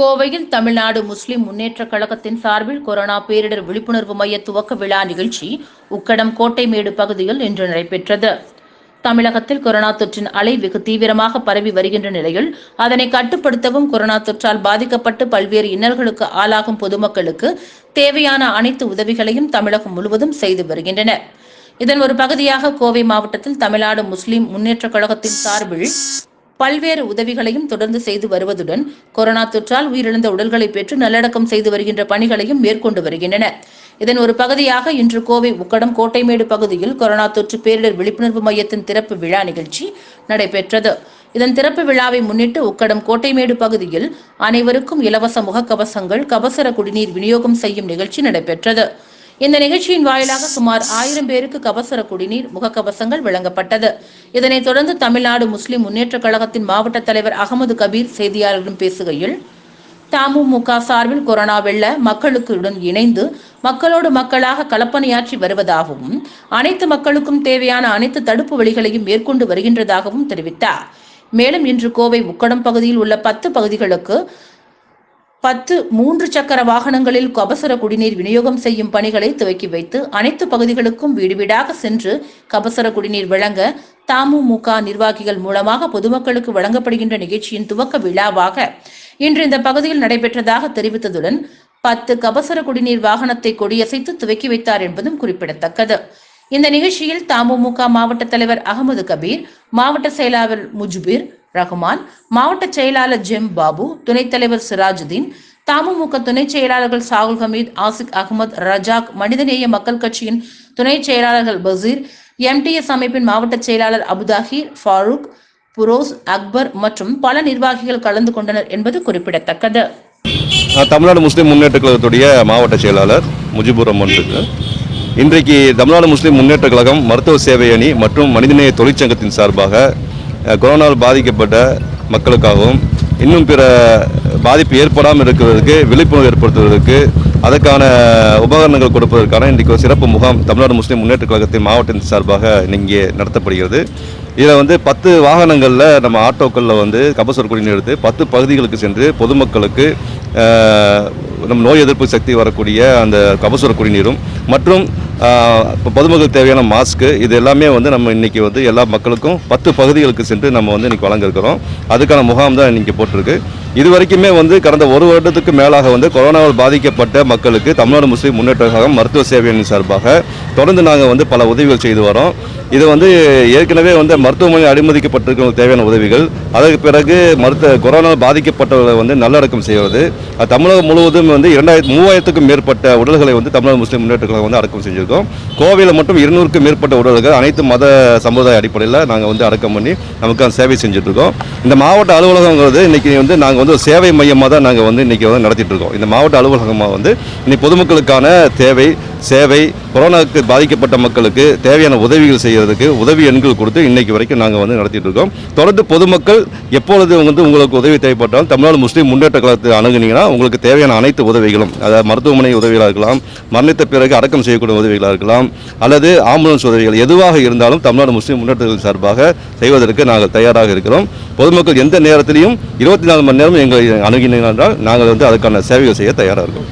கோவையில் தமிழ்நாடு முஸ்லிம் முன்னேற்ற கழகத்தின் சார்பில் கொரோனா பேரிடர் விழிப்புணர்வு மைய துவக்க விழா நிகழ்ச்சி உக்கடம் கோட்டைமேடு பகுதியில் இன்று நடைபெற்றது. தமிழகத்தில் கொரோனா தொற்றின் அலை வெகு தீவிரமாக பரவி வருகின்ற நிலையில் அதனை கட்டுப்படுத்தவும் கொரோனா தொற்றால் பாதிக்கப்பட்டு பல்வேறு இன்னல்களுக்கு ஆளாகும் பொதுமக்களுக்கு தேவையான அனைத்து உதவிகளையும் தமிழகம் முழுவதும் செய்து வருகின்றனர். இதன் ஒரு பகுதியாக கோவை மாவட்டத்தில் தமிழ்நாடு முஸ்லிம் முன்னேற்ற கழகத்தின் சார்பில் பல்வேறு உதவிகளையும் தொடர்ந்து செய்து வருவதுடன் கொரோனா தொற்றால் உயிரிழந்த உடல்களை பெற்று நல்லடக்கம் செய்து வருகின்ற பணிகளையும் மேற்கொண்டு வருகின்றனர் இதன் ஒரு பகுதியாக இன்று கோவை உக்கடம் கோட்டைமேடு பகுதியில் கொரோனா தொற்று பேரிடர் விழிப்புணர்வு மையத்தின் திறப்பு விழா நிகழ்ச்சி நடைபெற்றது. இதன் திறப்பு விழாவை முன்னிட்டு உக்கடம் கோட்டைமேடு பகுதியில் அனைவருக்கும் இலவச முகக்கவசங்கள் கபசர குடிநீர் விநியோகம் செய்யும் நிகழ்ச்சி நடைபெற்றது. இந்த நிகழ்ச்சியின் வாயிலாக சுமார் ஆயிரம் பேருக்கு கபசர குடிநீர் முகக்கவசங்கள் வழங்கப்பட்டது. இதனைத் தொடர்ந்து தமிழ்நாடு முஸ்லிம் முன்னேற்றக் கழகத்தின் மாவட்ட தலைவர் அகமது கபீர் செய்தியாளர்களிடம் பேசுகையில் தமுமுக சார்பில் கொரோனா வெள்ள மக்களுக்குடன் இணைந்து மக்களோடு மக்களாக கலப்பணியாற்றி வருவதாகவும் அனைத்து மக்களுக்கும் தேவையான அனைத்து தடுப்பு வழிகளையும் மேற்கொண்டு வருகின்றதாகவும் தெரிவித்தார். மேலும் இன்று கோவை உக்கடம் பகுதியில் உள்ள பத்து பகுதிகளுக்கு பத்து மூன்று சக்கர வாகனங்களில் கபசர குடிநீர் விநியோகம் செய்யும் பணிகளை துவக்கி வைத்து அனைத்து பகுதிகளுக்கும் வீடு வீடாக சென்று கபசர குடிநீர் வழங்க தமுமுக நிர்வாகிகள் மூலமாக பொதுமக்களுக்கு வழங்கப்படுகின்ற நிகழ்ச்சியின் துவக்க விழாவாக இன்று இந்த பகுதியில் நடைபெற்றதாக தெரிவித்ததுடன் பத்து கபசர குடிநீர் வாகனத்தை கொடியசைத்து துவக்கி வைத்தார் என்பதும் குறிப்பிடத்தக்கது. இந்த நிகழ்ச்சியில் தமுமுக மாவட்ட தலைவர் அகமது கபீர் மாவட்ட செயலாளர் முஜ்பீர் ரகுமான் மாவட்ட செயலாளர் ஜெம் பாபு துணைத் தலைவர் சிராஜுதீன் தமுமுக துணை செயலாளர்கள் சாகுல் ஹமீத் ஆசிக் அகமது ரஜாக் மனிதநேய மக்கள் கட்சியின் துணை செயலாளர்கள் பசீர் எம்டிஎஸ் அமைப்பின் மாவட்ட செயலாளர் அபுதாஹிர் ஃபாரூக் புரோஸ் அக்பர் மற்றும் பல நிர்வாகிகள் கலந்து கொண்டனர் என்பது குறிப்பிடத்தக்கது. தமிழ்நாடு முஸ்லீம் முன்னேற்ற கழகத்துடைய மாவட்ட செயலாளர் முஜிபுர் ரஹ்மான் இன்றைக்கு தமிழ்நாடு முஸ்லீம் முன்னேற்ற கழகம் மருத்துவ சேவை அணி மற்றும் மனிதநேய தொழிற்சங்கத்தின் சார்பாக அஹ், கொரோனாவால் பாதிக்கப்பட்ட மக்களுக்காகவும் இன்னும் பிற பாதிப்பு ஏற்படாமல் இருக்கிறதுக்கு விழிப்புணர்வு ஏற்படுத்துவதற்கு அதற்கான உபகரணங்கள் கொடுப்பதற்கான இன்றைக்கு ஒரு சிறப்பு முகாம் தமிழ்நாடு முஸ்லீம் முன்னேற்ற கழகத்தின் மாவட்டத்தின் சார்பாக இங்கே நடத்தப்படுகிறது. இதில் வந்து பத்து வாகனங்களில் நம்ம ஆட்டோக்களில் வந்து கபசர் குடிநீர் எடுத்து பத்து பகுதிகளுக்கு சென்று பொதுமக்களுக்கு நம் நோய் எதிர்ப்பு சக்தி வரக்கூடிய அந்த கபசுர குடிநீரும் மற்றும் இப்போ பொதுமக்களுக்கு தேவையான மாஸ்க்கு இது எல்லாமே வந்து நம்ம இன்றைக்கி வந்து எல்லா மக்களுக்கும் பத்து பகுதிகளுக்கு சென்று நம்ம வந்து இன்றைக்கி வழங்கிருக்கிறோம் அதுக்கான முகாம் தான் இன்றைக்கி போட்டிருக்கு. இது வரைக்குமே வந்து கடந்த ஒரு வருடத்துக்கு மேலாக வந்து கொரோனாவால் பாதிக்கப்பட்ட மக்களுக்கு தமிழ்நாடு முஸ்லீம் முன்னேற்ற கழகம் மருத்துவ சேவையின் சார்பாக தொடர்ந்து நாங்கள் வந்து பல உதவிகள் செய்து வரோம். இது வந்து ஏற்கனவே வந்து மருத்துவமனை அனுமதிக்கப்பட்டிருக்க தேவையான உதவிகள். அதற்கு பிறகு மருத்துவ கொரோனா பாதிக்கப்பட்டவர்களை வந்து நல்லடக்கம் செய்வது தமிழகம் முழுவதும் வந்து இரண்டாயிரத்து மூவாயிரத்துக்கும் மேற்பட்ட உடல்களை வந்து தமிழக முஸ்லீம் முன்னேற்ற கழகம் வந்து அடக்கம் செஞ்சுருக்கோம். கோவையில் மட்டும் இருநூறுக்கும் மேற்பட்ட உடல்கள் அனைத்து மத சமுதாய அடிப்படையில் நாங்கள் வந்து அடக்கம் பண்ணி நமக்கு சேவை செஞ்சுட்ருக்கோம் இந்த மாவட்ட அலுவலகங்கிறது இன்றைக்கி வந்து நாங்கள் வந்து சேவை மையமாக தான் நாங்கள் வந்து இன்றைக்கி வந்து நடத்திட்டுருக்கோம் இந்த மாவட்ட அலுவலகமாக வந்து இன்னைக்கு பொதுமக்களுக்கான தேவை சேவை கொரோனாவுக்கு பாதிக்கப்பட்ட மக்களுக்கு தேவையான உதவிகள் செய்கிறதுக்கு உதவி எண்கள் கொடுத்து இன்றைக்கு வரைக்கும் நாங்கள் வந்து நடத்திட்டு இருக்கோம். தொடர்ந்து பொதுமக்கள் எப்பொழுது வந்து உங்களுக்கு உதவி தேவைப்பட்டாலும் தமிழ்நாடு முஸ்லீம் முன்னேற்ற கழகத்தை அணுகுனீங்கன்னா உங்களுக்கு தேவையான அனைத்து உதவிகளும் அதாவது மருத்துவமனை உதவிகளாக இருக்கலாம் மரணித்த பிறகு அடக்கம் செய்யக்கூடிய உதவிகளாக இருக்கலாம் அல்லது ஆம்புலன்ஸ் உதவிகள் எதுவாக இருந்தாலும் தமிழ்நாடு முஸ்லீம் முன்னேற்ற சார்பாக செய்வதற்கு நாங்கள் தயாராக இருக்கிறோம். பொதுமக்கள் எந்த நேரத்திலையும் இருபத்தி நாலு மணி நேரம் எங்களை அணுகினீர்கள் என்றால் நாங்கள் வந்து அதுக்கான சேவைகள் செய்ய தயாராக இருக்கோம்.